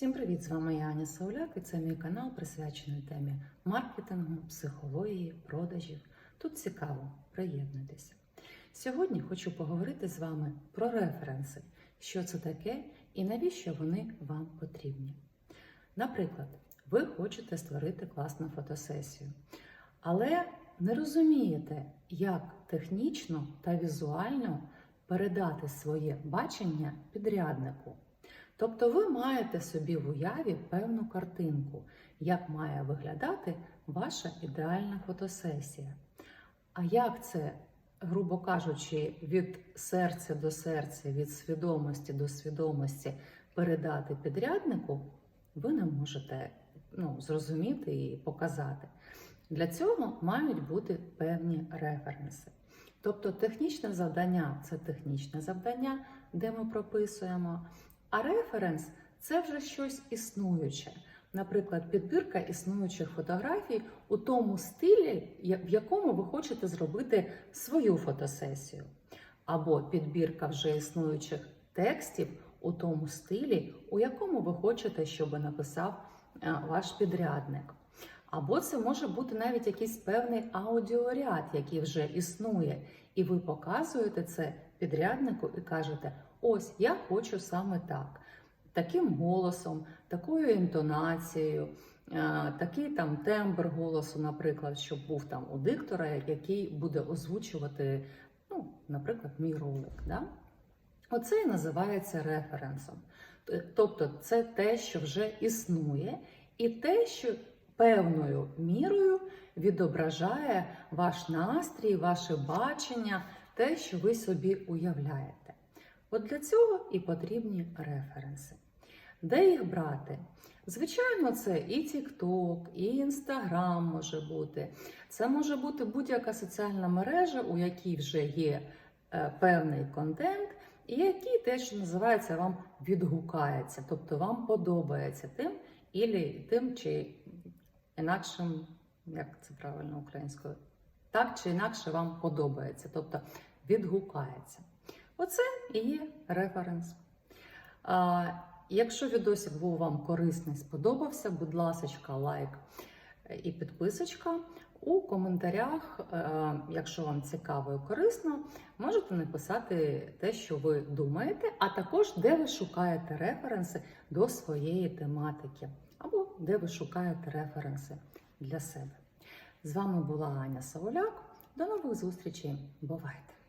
Всім привіт! З вами я Аня Сауляк і це мій канал присвячений темі маркетингу, психології, продажів. Тут цікаво, приєднуйтеся. Сьогодні хочу поговорити з вами про референси, що це таке і навіщо вони вам потрібні. Наприклад, ви хочете створити класну фотосесію, але не розумієте, як технічно та візуально передати своє бачення підряднику. Тобто ви маєте собі в уяві певну картинку, як має виглядати ваша ідеальна фотосесія. А як це, грубо кажучи, від серця до серця, від свідомості до свідомості передати підряднику, ви не можете ну, зрозуміти і показати. Для цього мають бути певні референси. Тобто технічне завдання це технічне завдання, де ми прописуємо. А референс це вже щось існуюче. Наприклад, підбірка існуючих фотографій у тому стилі, в якому ви хочете зробити свою фотосесію. Або підбірка вже існуючих текстів у тому стилі, у якому ви хочете, щоб написав ваш підрядник. Або це може бути навіть якийсь певний аудіоряд, який вже існує, і ви показуєте це підряднику і кажете: ось я хочу саме так, таким голосом, такою інтонацією, такий там тембр голосу, наприклад, щоб був там у диктора, який буде озвучувати, ну, наприклад, мій ролик. Да? Оце і називається референсом. Тобто, це те, що вже існує, і те, що певною мірою відображає ваш настрій, ваше бачення, те, що ви собі уявляєте. От для цього і потрібні референси. Де їх брати? Звичайно, це і TikTok, і Instagram може бути. Це може бути будь-яка соціальна мережа, у якій вже є е, певний контент, і який теж називається вам відгукається, тобто вам подобається тим, ілі, тим чи інакшим, як це правильно українською, так чи інакше вам подобається, тобто відгукається. Оце і є референс. А, Якщо відосик був вам корисний, сподобався, будь ласка, лайк і підписочка. У коментарях, е, якщо вам цікаво і корисно, можете написати те, що ви думаєте, а також де ви шукаєте референси до своєї тематики, або де ви шукаєте референси для себе. З вами була Аня Саволяк. До нових зустрічей. Бувайте!